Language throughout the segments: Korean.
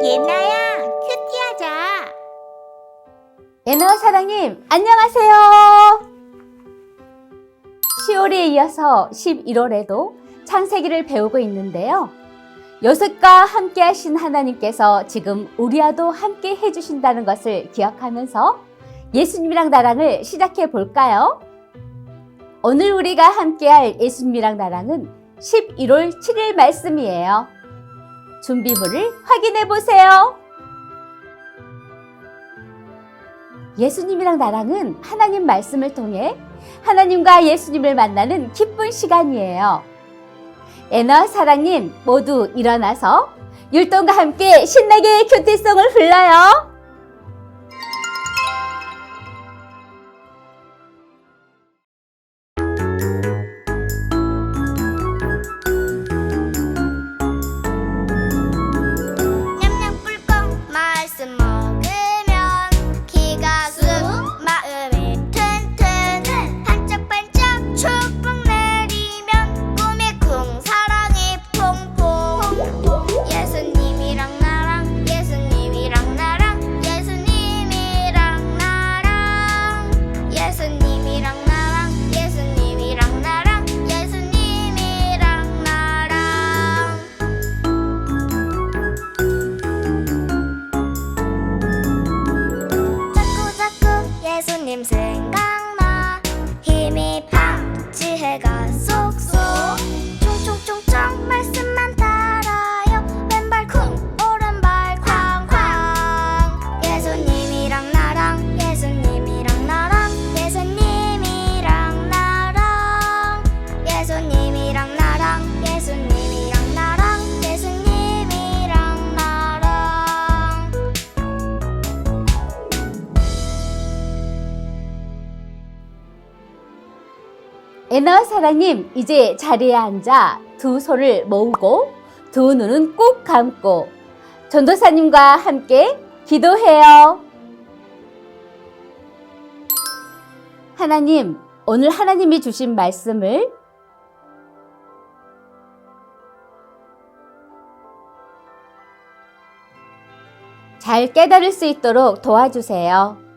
예나야, 큐티하자. 예나와 사랑님, 안녕하세요. 10월에 이어서 11월에도 창세기를 배우고 있는데요. 요셉과 함께 하신 하나님께서 지금 우리와도 함께 해주신다는 것을 기억하면서 예수님이랑 나랑을 시작해 볼까요? 오늘 우리가 함께할 예수님이랑 나랑은 11월 7일 말씀이에요. 준비물을 확인해 보세요. 예수님이랑 나랑은 하나님 말씀을 통해 하나님과 예수님을 만나는 기쁜 시간이에요. 애나 사랑님 모두 일어나서 율동과 함께 신나게 큐티송을 불러요. 팍지 애나 사랑님 이제 자리에 앉아 두 손을 모으고 두 눈은 꾹 감고 전도사님과 함께 기도해요. 하나님, 오늘 하나님이 주신 말씀을 잘 깨달을 수 있도록 도와주세요.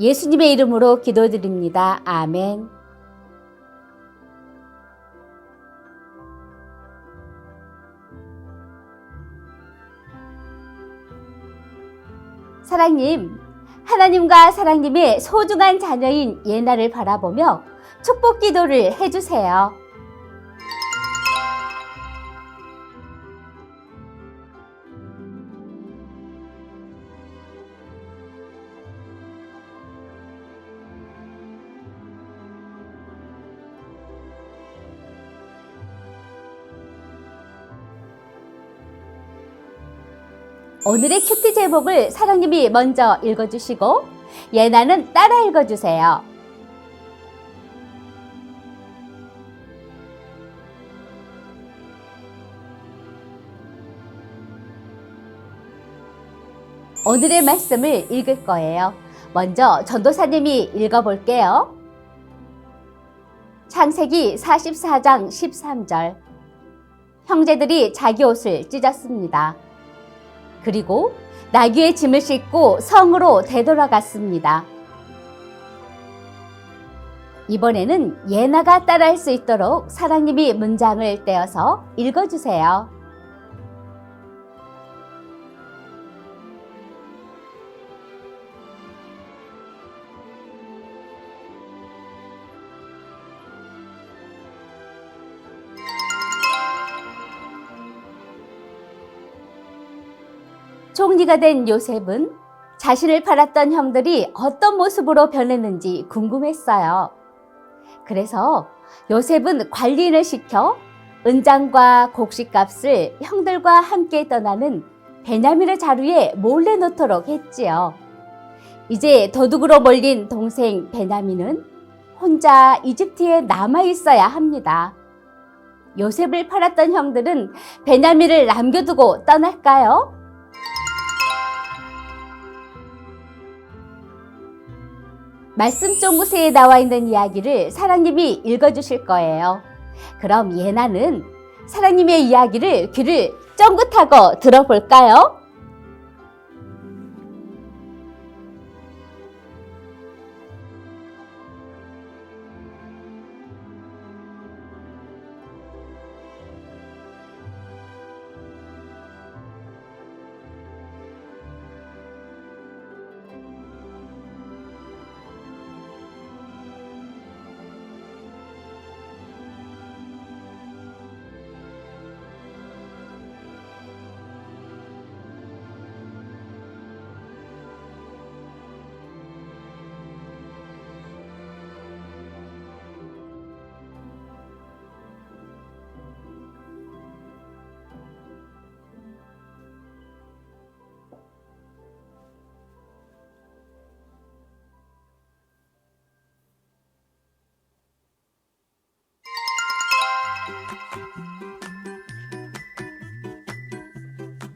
예수님의 이름으로 기도드립니다. 아멘. 사랑님, 하나님과 사랑님의 소중한 자녀인 예나를 바라보며 축복 기도를 해주세요. 오늘의 큐티 제목을 사랑님이 먼저 읽어주시고 예나는 따라 읽어주세요. 오늘의 말씀을 읽을 거예요. 먼저 전도사님이 읽어볼게요. 창세기 44장 13절. 형제들이 자기 옷을 찢었습니다. 그리고 나귀의 짐을 싣고 성으로 되돌아갔습니다. 이번에는 예나가 따라할 수 있도록 사랑님이 문장을 떼어서 읽어주세요. 총리가 된 요셉은 자신을 팔았던 형들이 어떤 모습으로 변했는지 궁금했어요. 그래서 요셉은 관리인을 시켜 은장과 곡식값을 형들과 함께 떠나는 베냐민의 자루에 몰래 넣도록 했지요. 이제 도둑으로 몰린 동생 베냐민은 혼자 이집트에 남아 있어야 합니다. 요셉을 팔았던 형들은 베냐민을 남겨두고 떠날까요? 말씀 쫑구세에 나와 있는 이야기를 사랑님이 읽어주실 거예요. 그럼 예나는 사랑님의 이야기를 귀를 쫑긋하고 들어볼까요?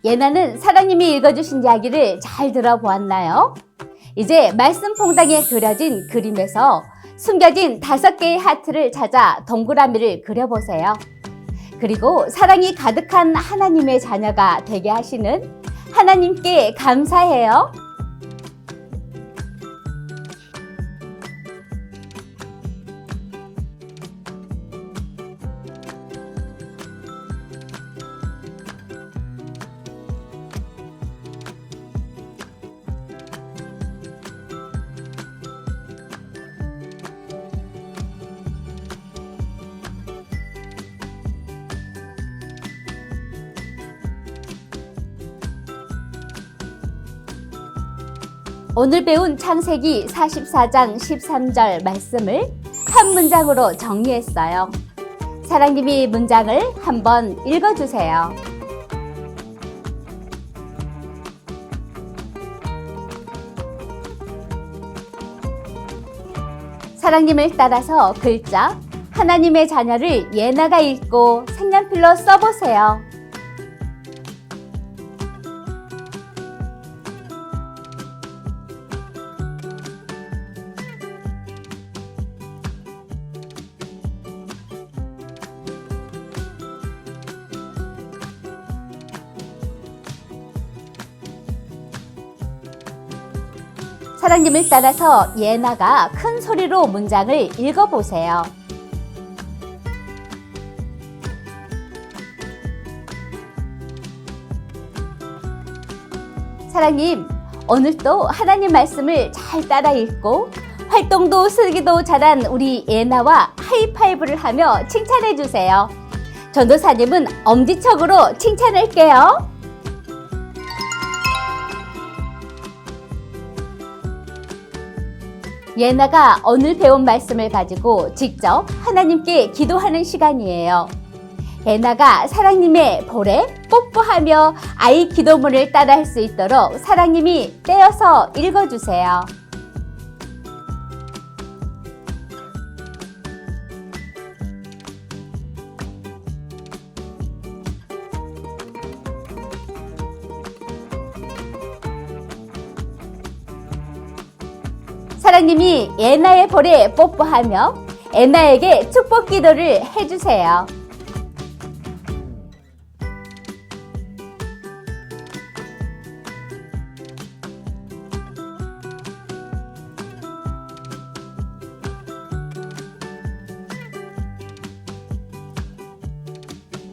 예나는 사랑님이 읽어주신 이야기를 잘 들어보았나요? 이제 말씀 퐁당에 그려진 그림에서 숨겨진 다섯 개의 하트를 찾아 동그라미를 그려보세요. 그리고 사랑이 가득한 하나님의 자녀가 되게 하시는 하나님께 감사해요. 오늘 배운 창세기 44장 13절 말씀을 한 문장으로 정리했어요. 사랑님이 문장을 한번 읽어주세요. 사랑님을 따라서 글자 하나님의 자녀를 예나가 읽고 색연필로 써보세요. 사랑님을 따라서 예나가 큰 소리로 문장을 읽어보세요. 사랑님, 오늘도 하나님 말씀을 잘 따라 읽고 활동도 쓰기도 잘한 우리 예나와 하이파이브를 하며 칭찬해 주세요. 전도사님은 엄지척으로 칭찬할게요. 예나가 오늘 배운 말씀을 가지고 직접 하나님께 기도하는 시간이에요. 예나가 사랑님의 볼에 뽀뽀하며 아이 기도문을 따라할 수 있도록 사랑님이 떼어서 읽어주세요. 사랑님이 예나의 볼에 뽀뽀하며 예나에게 축복 기도를 해주세요.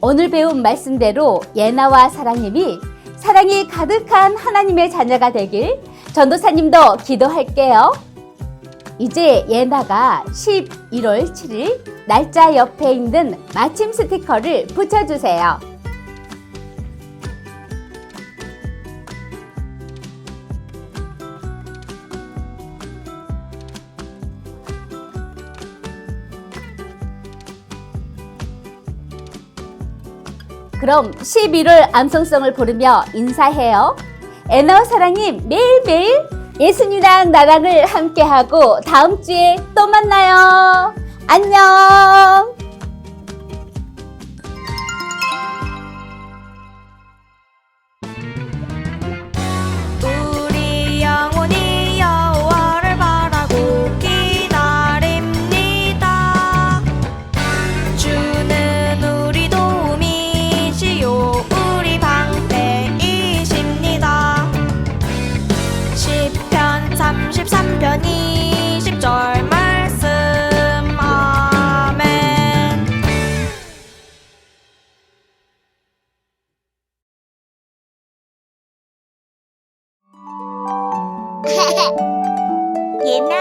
오늘 배운 말씀대로 예나와 사랑님이 사랑이 가득한 하나님의 자녀가 되길 전도사님도 기도할게요. 이제 예나가 11월 7일 날짜 옆에 있는 마침 스티커를 붙여주세요. 그럼 11월 암송성을 부르며 인사해요. 에너 사랑님 매일매일 예수님이랑 나랑을 함께하고 다음 주에 또 만나요. 안녕. 예나야,